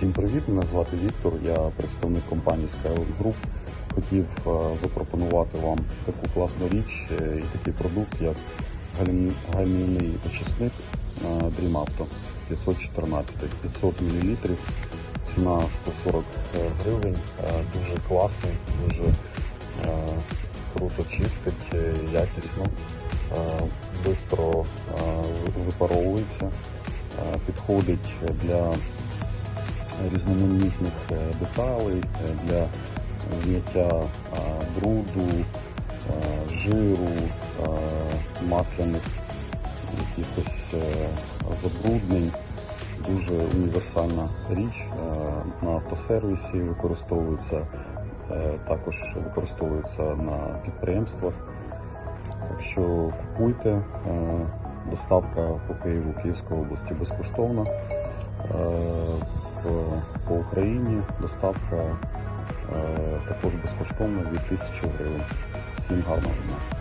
Всім привіт, мене звати Віктор, я представник компанії Skylink Group. Хотів е, запропонувати вам таку класну річ е, і такий продукт, як гальмівний очисник е, Dream Auto 514 500 мл, ціна 140 гривень, дуже класний, дуже круто чистить, якісно, швидко випаровується, підходить для різноманітних е, деталей е, для зняття е, бруду, е, жиру, е, масляних якихось е, забруднень. Дуже універсальна річ е, на автосервісі використовується, е, також використовується на підприємствах. Так що купуйте, е, доставка по Києву, Київській області безкоштовна. Україні доставка е, також безкоштовна від 1000 гривень. Всім гарного дня!